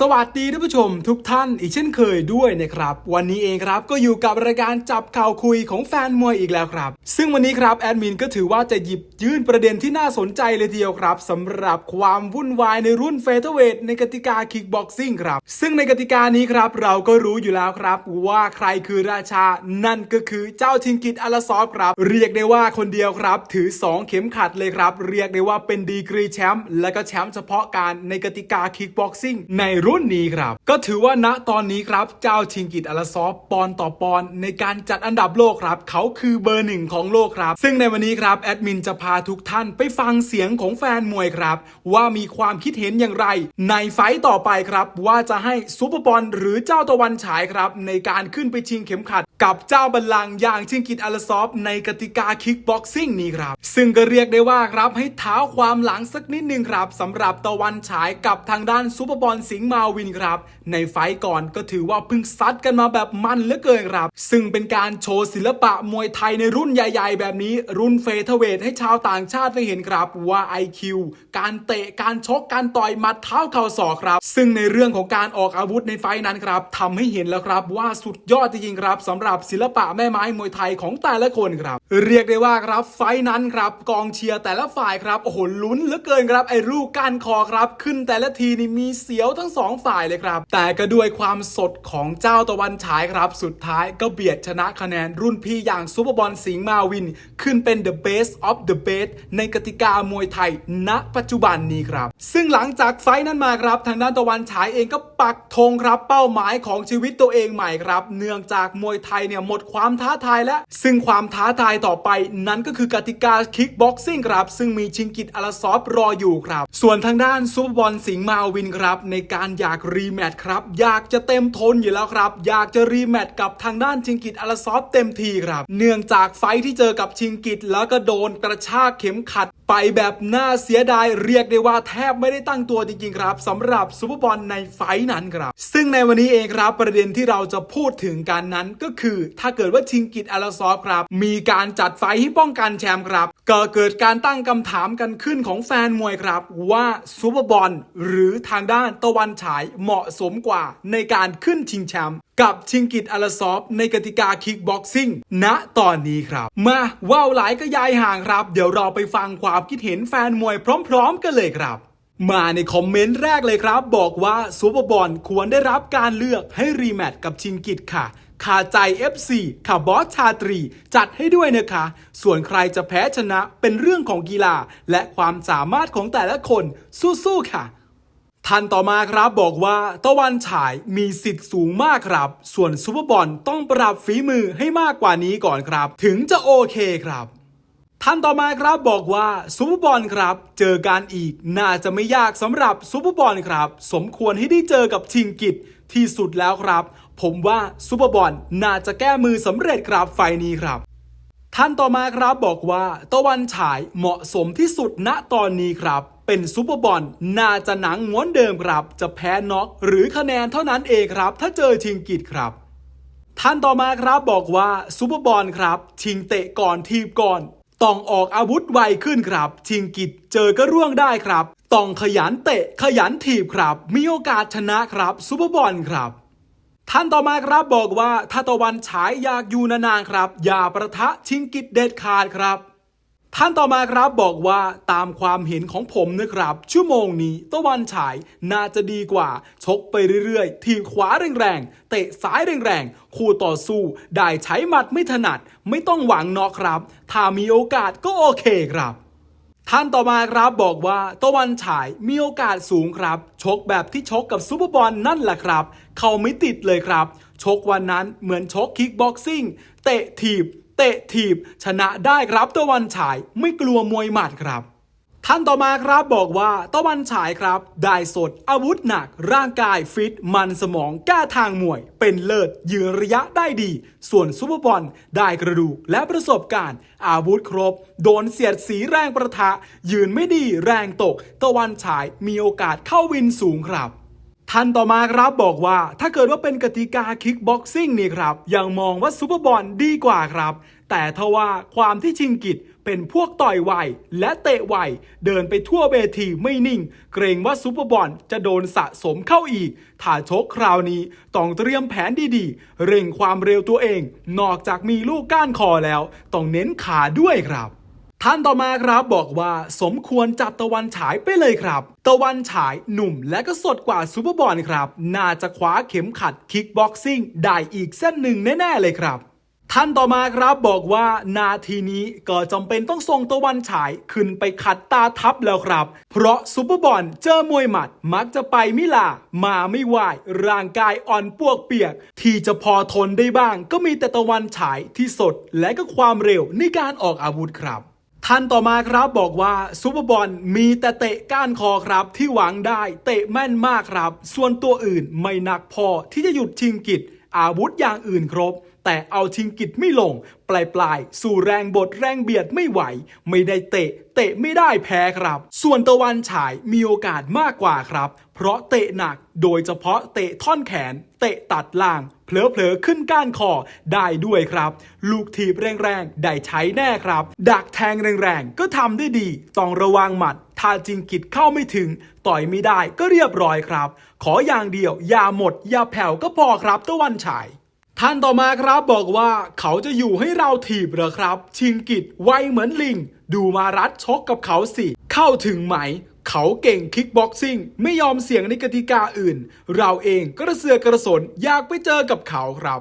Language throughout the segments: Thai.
สวัสดีท่านผู้ชมทุกท่านอีกเช่นเคยด้วยนะครับ วันนี้เองครับก็อยู่กับรายการจับข่าวคุยของแฟนมวยอีกแล้วครับ ซึ่งวันนี้ครับแอดมินก็ถือว่าจะหยิบยื่นประเด็นที่น่าสนใจเลยทีเดียวครับสำหรับความวุ่นวายในรุ่นเฟเธอร์เวทในกติกาคิกบ็อกซิ่งครับ ซึ่งในกติกานี้ครับเราก็รู้อยู่แล้วครับ ว่าใครคือราชานั่นก็คือเจ้าทิงกิตอาราซอฟครับ เรียกได้ว่าคนเดียวครับ ถือ 2 เข็มขัดเลยครับ เรียกได้ว่าเป็นดีกรีแชมป์และก็แชมป์เฉพาะการในกติกาคิกบ็อกซิ่งในรุ่นนี้ครับ ก็ถือว่าณตอนนี้ครับเจ้าชิงกิตอาลาซอฟปอนต่อปอนในการจัดอันดับโลกครับ เขาคือเบอร์หนึ่งของโลกครับ ซึ่งในวันนี้ครับแอดมินจะพาทุกท่านไปฟังเสียงของแฟนมวยครับ ว่ามีความคิดเห็นอย่างไร ในไฟต์ต่อไปครับ ว่าจะให้ซูเปอร์บอลหรือเจ้าตะวันฉายครับ ในการขึ้นไปชิงเข็มขัด กับเจ้าบัลลังก์อย่างชิงกิตอาราซอฟในกติกาคิกบ็อกซิ่งนี้ครับ ซึ่งก็เรียกได้ว่าครับให้เท้าความหลังสักนิดนึงครับสำหรับตะวันฉายกับทางด้านซูเปอร์บอลสิงห์มาวินครับ ในไฟก่อนก็ถือว่าพิ่งซัดกันมาแบบมันเหลือเกินครับ ซึ่งเป็นการโชว์ศิลปะมวยไทยในรุ่นใหญ่ๆ แบบนี้รุ่นเฟเธอร์เวทให้ชาวต่างชาติได้เห็นครับว่า IQ การเตะการชกการต่อยมัดเท้าเข่าศอกครับ ซึ่งในเรื่องของการออกอาวุธในไฟนั้นครับทำให้เห็นแล้วครับว่าสุดยอดจริงครับสำหรับศิลปะแม่ไม้มวยไทยของแต่ละคนครับ เรียกได้ว่าครับไฟนั้นครับกองเชียร์แต่ละฝ่ายครับโอ้โหลุ้นเหลือเกินครับไอ้ลูกก้านคอครับ ขึ้นแต่ละทีนี่มีเสียวทั้งสองฝ่ายเลยครับ แต่ก็ด้วยความสดของเจ้าตะวันฉายครับ สุดท้ายก็เบียดชนะคะแนนรุ่นพี่อย่างซูเปอร์บอลสิงห์มาวิน ขึ้นเป็น the best of the best ในกติกามวยไทย ณ ปัจจุบันนี้ครับ ซึ่งหลังจากไฟนั้นมาครับ ทางด้านตะวันฉายเองก็ปักธงครับเป้าหมายของชีวิตตัวเองใหม่ครับ เนื่องจากมวยไทยเนี่ยหมดความท้าทายแล้ว ซึ่งความท้าทายต่อไปนั้นก็คือกติกาคิกบ็อกซิ่งครับ ซึ่งมีชิงกิตอาราซอฟรออยู่ครับ ส่วนทางด้านซูเปอร์บอลสิงห์มาวินครับ ในการอยากรีแมตช์ครับ อยากจะเต็มทนอยู่แล้วครับ อยากจะรีแมตช์กับทางด้านชิงกิตอาราซอฟเต็มทีครับ เนื่องจากไฟท์ที่เจอกับชิงกิตแล้วก็โดนกระชากเข็มขัดไปแบบน่าเสียดายเรียกได้ว่าแทบไม่ได้ตั้งตัวจริงๆครับสำหรับซูเปอร์บอลในไฟนั้นครับ ซึ่งในวันนี้เองครับประเด็นที่เราจะพูดถึงกันนั้นก็คือ ถ้าเกิดว่าชิงกิตอาราซอฟครับ มีการจัดไฟท์ให้ป้องกันแชมป์ครับ ก็เกิดการตั้งคำถามกันขึ้นของแฟนมวยครับ ว่าซูเปอร์บอลหรือทางด้านตะวันฉายเหมาะสมกว่าในการขึ้นชิงแชมป์กับชิงกิตอาราซอฟในกติกาคิกบ็อกซิ่งณตอนนี้ครับ มาว่าวหลายก็ยายห่างครับ เดี๋ยวเราไปฟังความคิดเห็นแฟนมวยพร้อมๆ กันเลยครับ มาในคอมเมนต์แรกเลยครับ บอกว่าซูเปอร์บอลควรได้รับการเลือกให้รีแมตช์กับชิงกิตค่ะขาใจ FC ค่ะบอสชาตรี จัดให้ด้วยนะคะ ส่วนใครจะแพ้ชนะเป็นเรื่องของกีฬา และความสามารถของแต่ละคนสู้ๆค่ะ ท่านต่อมาครับบอกว่าตะวันฉายมีสิทธิ์สูงมากครับ ส่วนซูเปอร์บอลต้องปรับฝีมือให้มากกว่านี้ก่อนครับ ถึงจะโอเคครับท่านต่อมาครับบอกว่าซูเปอร์บอลครับ เจอกันอีกน่าจะไม่ยากสำหรับซูเปอร์บอลครับ สมควรให้ได้เจอกับชิงกิตที่สุดแล้วครับ ผมว่าซูเปอร์บอลน่าจะแก้มือสำเร็จครับไฟล์นี้ครับ ท่านต่อมาครับบอกว่าตะวันฉายเหมาะสมที่สุดณตอนนี้ครับ เป็นซูเปอร์บอลน่าจะหนังม้วนเดิมครับ จะแพ้น็อกหรือคะแนนเท่านั้นเองครับ ถ้าเจอชิงกิตครับ ท่านต่อมาครับบอกว่าซูเปอร์บอลครับ ชิงเตะก่อนทีบก่อน ต้องออกอาวุธไวขึ้นครับ ชิงกิตเจอก็ร่วงได้ครับ ต้องขยันเตะขยันถีบครับ มีโอกาสชนะครับซูเปอร์บอลครับ ท่านต่อมาครับบอกว่าถ้าตะวันฉายอยากอยู่นานๆครับ อย่าประทะชิงกิจเด็ดขาดครับ ท่านต่อมาครับบอกว่าตามความเห็นของผมนะครับ ชั่วโมงนี้ตะวันฉายน่าจะดีกว่า ชกไปเรื่อยๆ ทีบขวาแรงๆ เตะซ้ายแรงๆ คู่ต่อสู้ ได้ใช้หมัดไม่ถนัด ไม่ต้องหวังนอกครับ ถ้ามีโอกาสก็โอเคครับ ท่านต่อมาครับบอกว่าตะวันฉายมีโอกาสสูงครับ ชกแบบที่ชกกับซูเปอร์บอลนั่นแหละครับ เขาไม่ติดเลยครับ ชกวันนั้นเหมือนชกคิกบ็อกซิ่งเตะถีบ เตะถีบ ชนะได้ครับตะวันฉายไม่กลัวมวยหมัดครับ ท่านต่อมาครับบอกว่าตะวันฉายครับ ได้สดอาวุธหนัก ร่างกายฟิต มันสมองกล้าทางมวย เป็นเลิศยืนระยะได้ดี ส่วนซูเปอร์บอลได้กระดูกและประสบการณ์ อาวุธครบ โดนเสียดสีแรงประทะ ยืนไม่ดีแรงตก ตะวันฉายมีโอกาสเข้าวินสูงครับท่านต่อมาครับบอกว่าถ้าเกิดว่าเป็นกติกาคิกบ็อกซิ่งนี่ครับ ยังมองว่าซูเปอร์บอลดีกว่าครับ แต่ทว่าความที่ชิงกิจ เป็นพวกต่อยไวและเตะไวเดินไปทั่วเวทีไม่นิ่ง เกรงว่าซูเปอร์บอลจะโดนสะสมเข้าอีกถ้าชกคราวนี้ต้องเตรียมแผนดีๆ เร่งความเร็วตัวเอง นอกจากมีลูกก้านคอแล้ว ต้องเน้นขาด้วยครับท่านต่อมาครับบอกว่าสมควรจัดตะวันฉายไปเลยครับ ตะวันฉายหนุ่มและก็สดกว่าซูเปอร์บอลครับ น่าจะคว้าเข็มขัดคิกบ็อกซิ่งได้อีกเส้นหนึ่งแน่ ๆ เลยครับ ท่านต่อมาครับบอกว่านาทีนี้ก็จำเป็นต้องส่งตะวันฉายขึ้นไปขัดตาทับแล้วครับ เพราะซูเปอร์บอลเจอมวยหมัดมักจะไปมิลา มาไม่ไหวร่างกายอ่อนปวกเปียก ที่จะพอทนได้บ้าง ก็มีแต่ตะวันฉายที่สดและก็ความเร็วในการออกอาวุธครับท่านต่อมาครับบอกว่าซูเปอร์บอลมีแต่เตะก้านคอครับที่หวังได้เตะแม่นมากครับ ส่วนตัวอื่นไม่หนักพอที่จะหยุดชิงกิจอาวุธอย่างอื่นครบ แต่เอาชิงกิจไม่ลง ปลายปลายสู่แรงบดแรงเบียดไม่ไหว ไม่ได้เตะ เตะไม่ได้แพ้ครับ ส่วนตะวันฉายมีโอกาสมากกว่าครับ เพราะเตะหนักโดยเฉพาะเตะท่อนแขน เตะตัดล่างเผลอๆขึ้นก้านคอได้ด้วยครับ ลูกถีบแรงๆ ได้ใช้แน่ครับ ดักแทงแรงๆ ก็ทำได้ดี ต้องระวังหมัดถ้าจริงกิจเข้าไม่ถึง ต่อยไม่ได้ก็เรียบร้อยครับ ขออย่างเดียวอย่าหมดอย่าแผ่วก็พอครับตะวันฉาย ท่านต่อมาครับบอกว่าเขาจะอยู่ให้เราถีบเหรอครับ ชิงกิจไวเหมือนลิง ดูมารัดชกกับเขาสิ เข้าถึงไหม เขาเก่งคิกบ็อกซิ่งไม่ยอมเสี่ยงในกติกาอื่น เราเองก็ระเสือกกระสนอยากไปเจอกับเขาครับ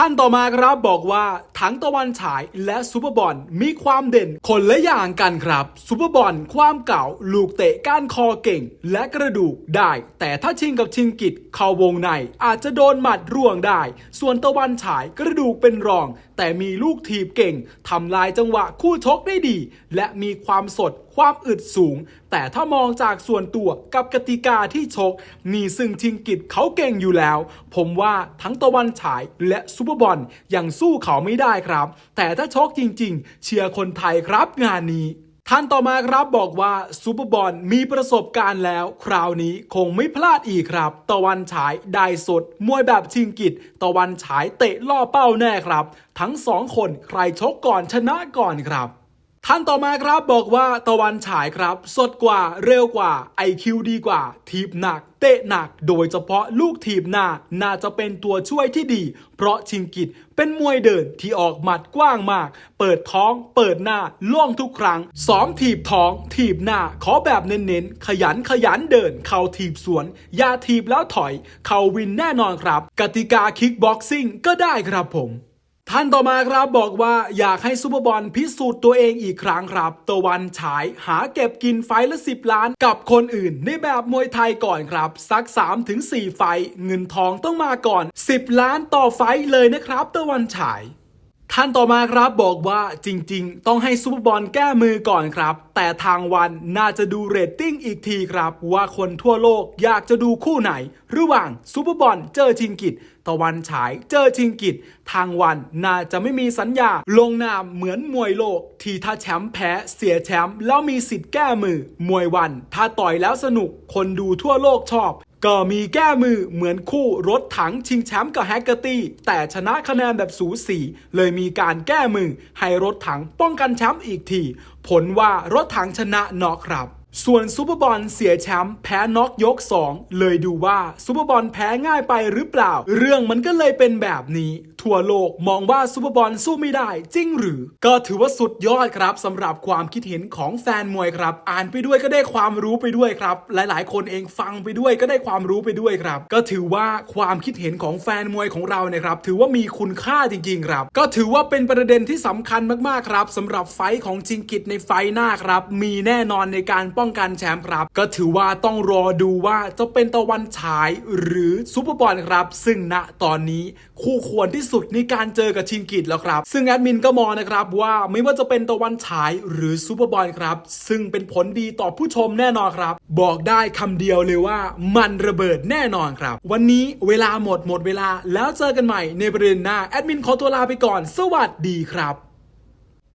ท่านต่อมาครับบอกว่าทั้งตะวันฉายและซูเปอร์บอลมีความเด่นคนละอย่างกันครับซูเปอร์บอลความเก่าลูกเตะก้านคอเก่ง และกระดูกได้ แต่ถ้าชิงกับชิงกิจเข้าวงในอาจจะโดนหมัดร่วงได้ ส่วนตะวันฉายกระดูกเป็นรอง แต่มีลูกทีบเก่งทำลายจังหวะคู่ชกได้ดี และมีความสดความอึดสูง แต่ถ้ามองจากส่วนตัวกับกติกาที่ชก มีซึ่งชิงกิจเขาเก่งอยู่แล้ว ผมว่าทั้งตะวันฉายและซูเปอร์บอลยังสู้เขาไม่ได้ครับ แต่ถ้าชกจริง ๆ เชียร์คนไทยครับงานนี้ ท่านต่อมาครับบอกว่าซูเปอร์บอลมีประสบการณ์แล้ว คราวนี้คงไม่พลาดอีกครับ ตะวันฉายได้สด มวยแบบชิงกิจ ตะวันฉายเตะล่อเป้าแน่ครับ ทั้งสองคนใครชกก่อนชนะก่อนครับ ท่านต่อมาครับบอกว่าตะวันฉายครับ สดกว่าเร็วกว่า IQ ดีกว่า ทีบหนัก เตะหนัก โดยเฉพาะลูกทีบหน้า น่าจะเป็นตัวช่วยที่ดี เพราะชิงกิจเป็นมวยเดินที่ออกหมัดกว้างมาก เปิดท้อง เปิดหน้าล่วงทุกครั้งซ้อมถีบท้อง ถีบหน้า ขอแบบเน้นๆ ขยันขยันเดิน เข่าถีบสวน อย่าถีบแล้วถอย เข่าวินแน่นอนครับ กติกาคิกบ็อกซิ่งก็ได้ครับผม ท่านต่อมาครับบอกว่าอยากให้ซูเปอร์บอลพิสูจน์ตัวเองอีกครั้งครับตะวันฉายหาเก็บกินไฟละ 10 ล้านกับคนอื่น ในแบบมวยไทยก่อนครับ สัก 3-4 ไฟ เงินทองต้องมาก่อน 10 ล้านต่อไฟเลยนะครับ ตะวันฉาย ท่านต่อมาครับบอกว่าจริงๆ ต้องให้ซูเปอร์บอลแก้มือก่อนครับ แต่ทางวันน่าจะดูเรตติ้งอีกทีครับ ว่าคนทั่วโลกอยากจะดูคู่ไหน ระหว่างซูเปอร์บอลเจอชิงกิจตะวันฉายเจอชิงกิจทางวันน่าจะไม่มีสัญญา ลงนามเหมือนมวยโลก ที่ถ้าแชมป์แพ้เสียแชมป์แล้วมีสิทธิ์แก้มือ มวยวัน ถ้าต่อยแล้วสนุกคนดูทั่วโลกชอบ ก็มีแก้มือเหมือนคู่รถถังชิงแชมป์กับแฮกเกอร์ตี้ แต่ชนะคะแนนแบบสูสี เลยมีการแก้มือให้รถถังป้องกันแชมป์อีกที ผลว่ารถถังชนะน็อกครับส่วนซูเปอร์บอลเสียแชมป์แพ้น็อกยก 2 เลยดูว่าซูเปอร์บอลแพ้ง่ายไปหรือเปล่า เรื่องมันก็เลยเป็นแบบนี้ทั่วโลกมองว่าซูเปอร์บอลสู้ไม่ได้ จริงหรือ ก็ถือว่าสุดยอดครับสำหรับความคิดเห็นของแฟนมวยครับ อ่านไปด้วยก็ได้ความรู้ไปด้วยครับ หลายๆ คนเองฟังไปด้วยก็ได้ความรู้ไปด้วยครับ ก็ถือว่าความคิดเห็นของแฟนมวยของเราเนี่ยครับถือว่ามีคุณค่าจริง ๆ ครับ ก็ถือว่าเป็นประเด็นที่สำคัญมากๆครับสำหรับไฟของจิงกิตในไฟหน้าครับ มีแน่นอนในการป้องกันแชมป์ครับ ก็ถือว่าต้องรอดูว่าจะเป็นตะวันฉายหรือซูเปอร์บอลครับ ซึ่งณตอนนี้คู่ควรที่สุดในการเจอกับชิงกิตแล้วครับ ซึ่งแอดมินก็มองนะครับว่าไม่ว่าจะเป็นตะวันฉายหรือซูเปอร์บอลครับ ซึ่งเป็นผลดีต่อผู้ชมแน่นอนครับ บอกได้คำเดียวเลยว่ามันระเบิดแน่นอนครับ วันนี้เวลาหมดหมดเวลาแล้วเจอกันใหม่ในประเด็นหน้าแอดมินขอตัวลาไปก่อน สวัสดีครับ